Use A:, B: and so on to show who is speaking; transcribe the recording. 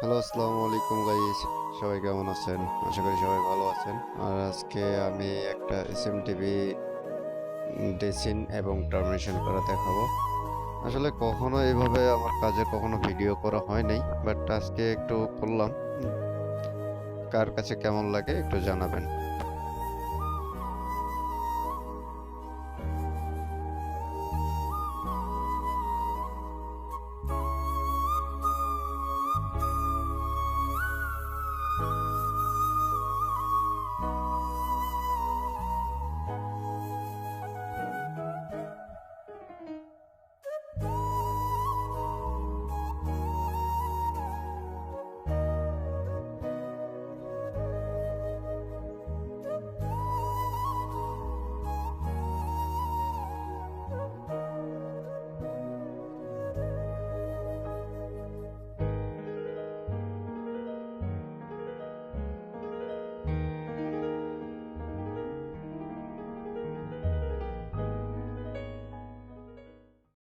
A: Hello, আসসালামু আলাইকুম guys সবাই কেমন আছেন? আশা করি সবাই ভালো আছেন। আর আজকে আমি একটা এস এম টিভি ডেসিন এবং টার্মিনেশন করা দেখাবো। আসলে কখনো এইভাবে আমার কাজে কখনো ভিডিও করা হয় নাই বাট আজকে একটু করলাম। কার কাছে কেমন লাগে একটু জানাবেন।